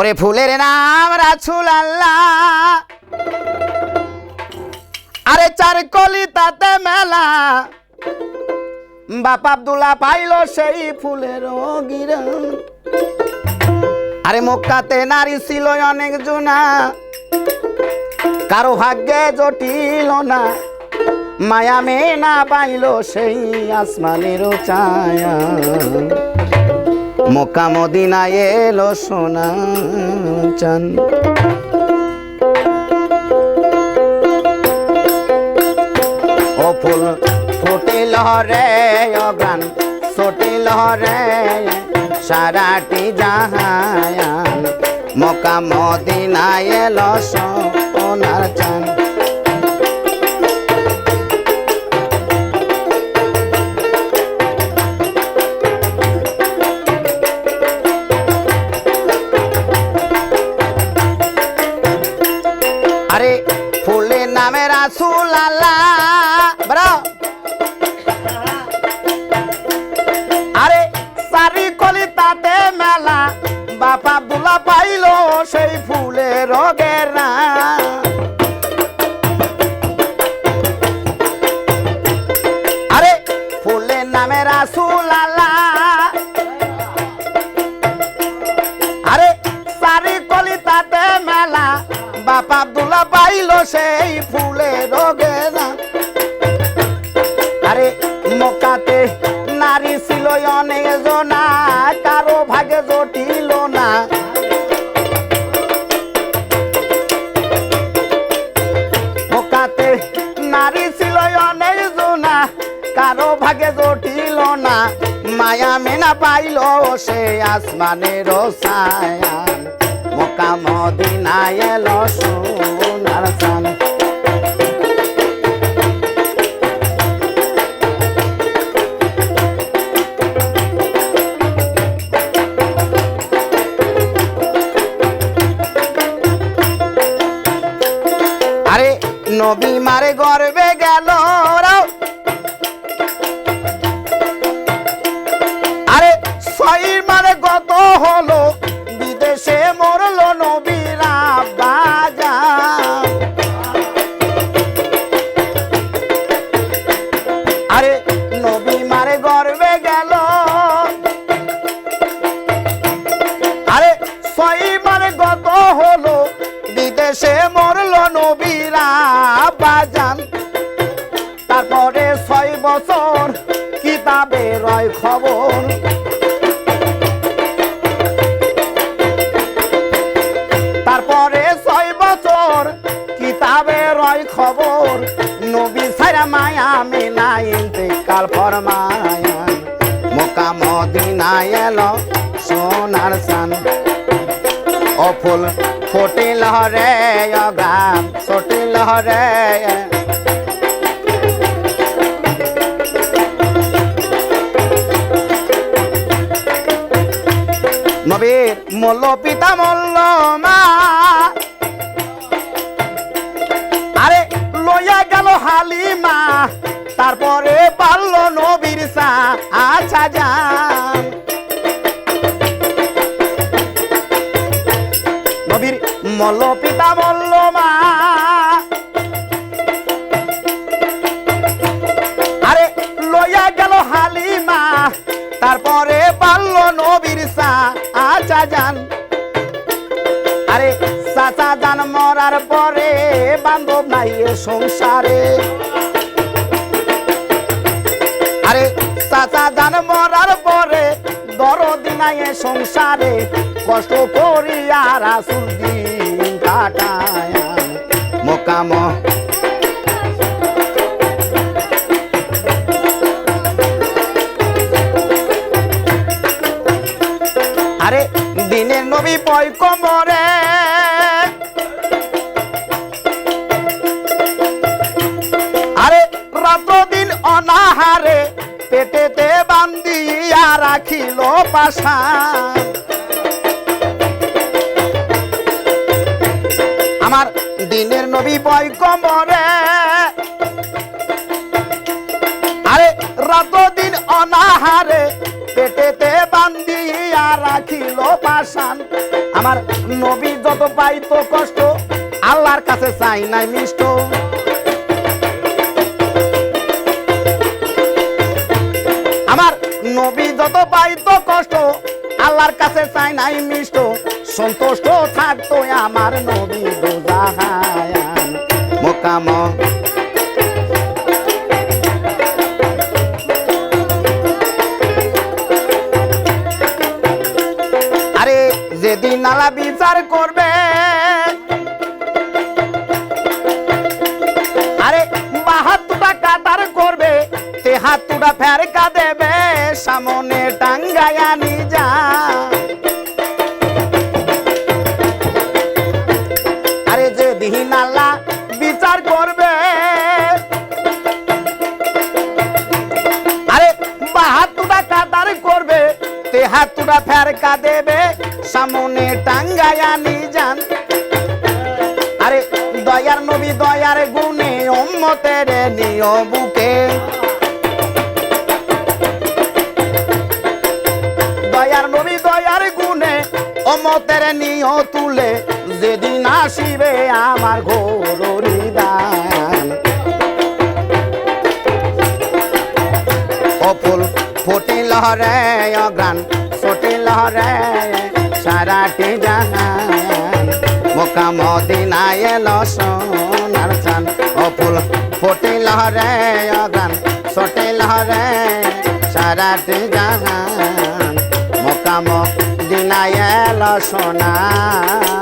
ওরে ফুলের নাম রাছুল আল্লাহ আরে চার কলি তাতে মেলা। বাপ আব্দুল্লাহ পাইল সেই ফুলের গিরন আরে মক্কাতে নারী ছিল অনেক জনা। কারও ভাগ্যে জটিল না। মায়া মে না পাইল সেই আসমানের ছায়া। মক্কা মদিনায় এলো সোনা চান। ও ফুল ফুটিল রে অগান ছুটিল রে, সারাটি জাহায়ান। মক্কা মদিনায় এলো সোনার চান। রাসুল আল্লাহ পাইল সেই ফুলে রোগে না আরে মকাতে নারী ছিল অনেক জনা, কারও ভাগে জটিল না। মকাতে নারী ছিল অনেক জনা, কারও ভাগে জটিল না। মায়া মেনা পাইল সে আসমানের সায়ান মক্কা মদিনায় এলো সোনার চান আরে নবী মারে গর্বে গেল বিদেশে মরল নবীরা বাজান। তারপরে ছয় বছর কিতাবে রয় খবর। তারপরে ছয় বছর কিতাবে রয় খবর। নবী সারা মায়া মেনা ইন্তেকাল ফরমায়া। মোকা মদিনায় এলো সোনার সান অফুল ফটিল লহরে গান ছটিল লহরে নবীর মল্ল পিতা মল্ল মা যান আরে চাচা যান মরার পরে বান্ধব নাই এ সংসারে। আরে চাচা যান মরার পরে দরদি নাই এ সংসারে। কষ্ট করিয়া রাসুল দিন কাটায়। মোকাম আরে দিনের নবী পয় কমরে আরে, রাত্র দিন অনাহারে, পেটেতে বান্দিয়া রাখিল পাশা আমার দিনের নবী বয় কমরে আরে রাত দিন অনাহারে, পেটেতে বান্দিয়া পাশান আমার নবী যত পাইতো কষ্ট, আল্লাহর কাছে চাই নাই মিষ্ট। আমার নবী যত পাইতো কষ্ট, আল্লাহর কাছে চাই নাই মিষ্ট। সন্তুষ্ট থাকতো আমার নবী দুজাহায়ান। মোকাম তে হাতুটা ফেরকা দেবে, সামনে টাঙ্গায়া নিজা। আরে যে আল্লাহ বিচার করবে, আরে বাহাত্তরটা কাতার করবে, তে হাতুটা ফেরকা দেবে, সামনে টাঙ্গায়া নিজান আরে দয়ার নবী দয়ার গুণে অম্মতের নিয় বুকে। নবী দয়ার গুণে, অমতের নিয় তুলে যেদিন আসিবে আমার ঘোর দান অপুল ফুটিল হরে অগ্রাণ ছুটিল হরে সারাটি জাহান। মোকা মদিনায় এল সোনার চান অপুল ফুটিল হরে অগ্রাণ ছুটিল হরে সারাটি জাহান। মোকা দিনায় সোনার